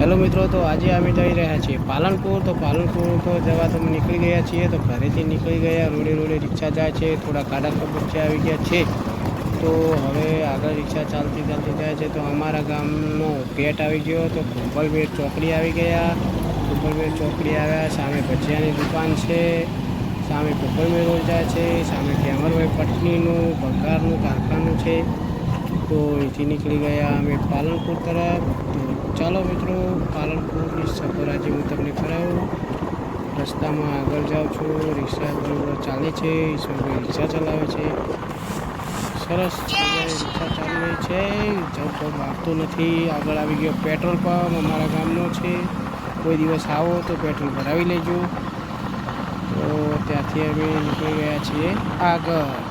Hello મિત્રો, તો આજે અમે જઈ રહ્યા છીએ પાલનપુર. તો પાલનપુર તો જવા તો નીકળી ગયા છીએ, તો ઘરેથી નીકળી ગયા. રોડે રોડે રિક્ષા જાય છે, થોડા ખાડા કબૂચે આવી ગયા છે. તો હવે આગળ રિક્ષા ચાલતી ચાલતી જાય છે, તો અમારા ગામનો પેટ આવી ગયો, તો કુંભલબેટ ચોકડી આવી ગયા. કુંભલબેટ ચોકડી આવ્યા, સામે ભજીયાની દુકાન છે. સામે કુંભલબેટ રોડ જાય છે, સામે કેમરભાઈ પટનીનું ભંગારનું, કારખાનું છે. તો અહીંથી નીકળી ગયા અમે પાલનપુર તરફ. ચાલો મિત્રો પાલનપુરની સફર આજે હું તમને કરાવું રસ્તામાં આગળ જાઉં છું. રિક્ષા બરોબર ચાલે છે. ઈશ્વરભાઈ રિક્ષા ચલાવે છે. સરસ રિક્ષા ચાલી છે. જવું તો મારતો નથી. આગળ આવી ગયો પેટ્રોલ પંપ. અમારા ગામનો છે. કોઈ દિવસ આવો તો પેટ્રોલ ભરાવી લેજો. તો ત્યાંથી અમે નીકળી ગયા છીએ આગળ.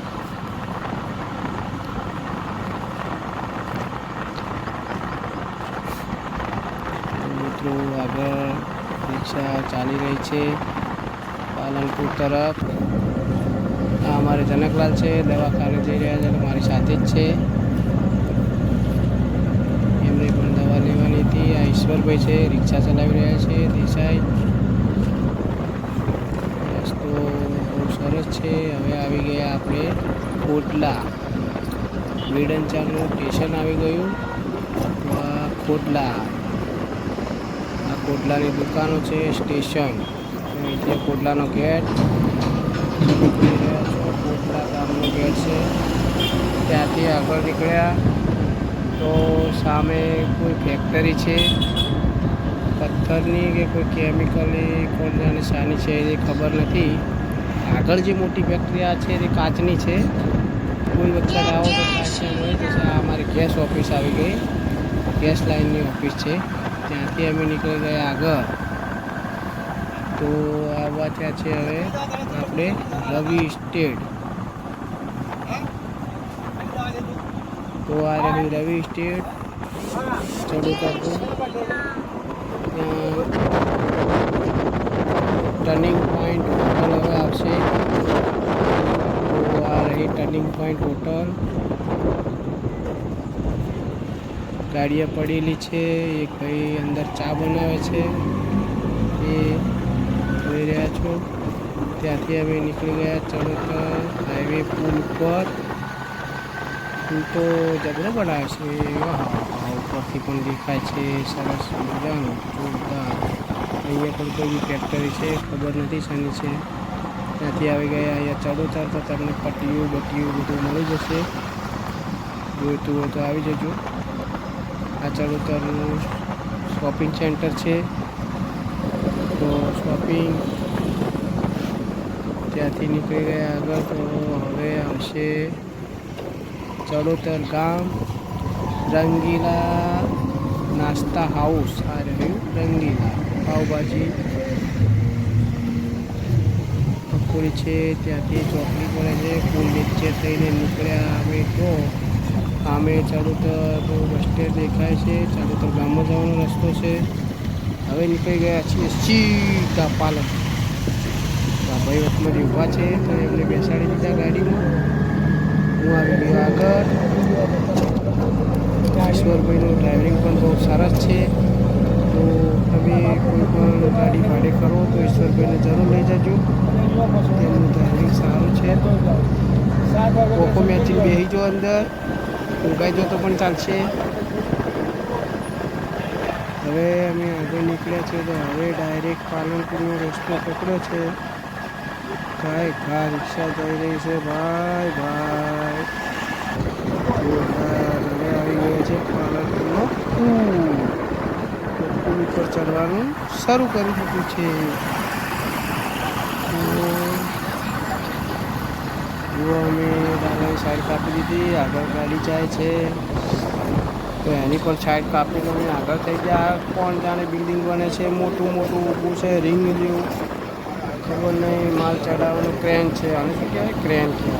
મિત્રો, આગળ રિક્ષા ચાલી રહી છે પાલનપુર તરફ. આ અમારે જનકલાલ છે દવાખાને જઈ રહ્યા છે, મારી સાથે જ છે. એમને પણ દવા લેવાની હતી. આ ઈશ્વરભાઈ છે, રિક્ષા ચલાવી રહ્યા છે, દેસાઈ. રસ્તો બહુ સરસ છે. હવે આવી ગયા આપણે કોટલા. વિડનચારનું સ્ટેશન આવી ગયું. ખોટલા કોટલાની દુકાનો છે, સ્ટેશન. અહીંથી કોટલાનો ગેટ કોટલા ગામનો ગેટ છે ત્યાંથી આગળ નીકળ્યા તો સામે કોઈ ફેક્ટરી છે, પથ્થરની કે કોઈ કેમિકલની કોણ જાણે શાની છે એ ખબર નથી. આગળ જે મોટી ફેક્ટરી આ છે એ કાચની છે. કોઈ વખત આવો તો કાચની હોય તો અમારી ગેસ ઓફિસ આવી ગઈ. ગેસ લાઇનની ઓફિસ છે. ત્યાંથી અમે નીકળી ગયા આગળ. તો આવવા ત્યાં છે હવે આપણે રવિ સ્ટેટ. તો આ રહ્યું રવિ સ્ટેટ. ચડું કરતું ટર્નિંગ પોઈન્ટ હોટલ હવે આવશે. તો આ રહી ટર્નિંગ પોઈન્ટ હોટલ ગાડીઓ પડેલી છે, એક ભાઈ અંદર ચા બનાવે છે. એ જોઈ રહ્યા છો. ત્યાંથી અમે નીકળી ગયા ચડોતર હાઈવે પુલ ઉપર. પુલ તો જબરો બનાવે છે વાહ ઉપરથી પણ દેખાય છે, સરસ મજાનું, જોરદાર. અહીંયા પણ કોઈ ફેક્ટરી છે, ખબર નથી શાની છે. ત્યાંથી આવી ગયા, અહીંયા ચડોતર તો તમને પટ્ટીઓ બટ્ટીઓ બધું મળી જશે. જોઈતું હોય તો આવી જજો. આ ચડોતરનું શોપિંગ સેન્ટર છે. તો શોપિંગ ત્યાંથી નીકળી ગયા આગળ, તો હવે આવશે ચડોતર ગામ, રંગીલા નાસ્તા હાઉસ આ રહ્યું રંગીલા, પાવભાજી. પકોડી છે, ત્યાંથી ચોકડી પડે છે કુલ નીચે થઈને નીકળ્યા અમે તો. સામે ચાલુતર બસ સ્ટેન્ડ દેખાય છે. ચાલુતર ગામમાં જવાનો રસ્તો છે. હવે નીકળી ગયા છીએ સીધા પાલક આ ભાઈ વખતમાં ઊભા છે તો એમને બેસાડી દીધા ગાડીમાં. હું આવી ગયો આગળ. ઈશ્વરભાઈનું ડ્રાઇવિંગ પણ બહુ સરસ છે. તો તમે કોઈ પણ ગાડી ભાડે કરો તો ઈશ્વરભાઈને જરૂર લઈ જજો. તેમનું ડ્રાઇવિંગ સારું છે. કોકો મેચિંગ બેસી જો અંદર. ઊંઘાઈ જો તો પણ ચાલશે. હવે અમે આગળ નીકળ્યા છીએ તો હવે ડાયરેક્ટ પાલનપુરનો રસ્તો પકડ્યો છે. ભાઈ ઘા રિક્ષા જઈ રહી છે. ભાઈ ભાઈ. હવે આવી ગયો છે પાલનપુરનો. પુલ ઉપર ચડવાનું શરૂ કરી દીધું છે. જુઓ અમે ડાલાની સાઈડ કાપી દીધી, આગળ ગાડી જાય છે. તો એની પણ સાઈડ કાપી તો અમે આગળ થઈ ગયા. કોણ જાણે બિલ્ડિંગ બને છે, મોટું મોટું ઊભું છે, રિંગ જેવું. ખબર નહીં, માલ ચડાવવાનું ક્રેન છે. આને શું કહેવાય? ક્રેન નહીં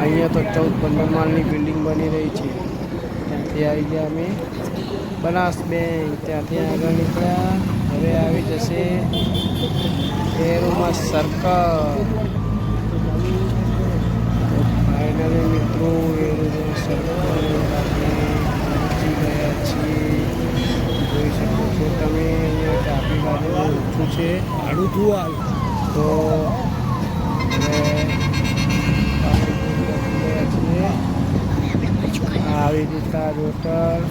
અહીંયા તો ચૌદ પંદર માળની બિલ્ડિંગ બની રહી છે. ત્યાંથી આવી ગયા અમે. બનાસ બેંક ત્યાંથી આગળ નીકળ્યા. હવે આવી જશે એરોમાં સર્કલ મિત્રો એરોમાં સર્કલ જોઈ શકો છો તમે અહીંયા ટ્રાફિક આગળ ઓછું છે. આડું જુઓ તો આવી જતા હોટલ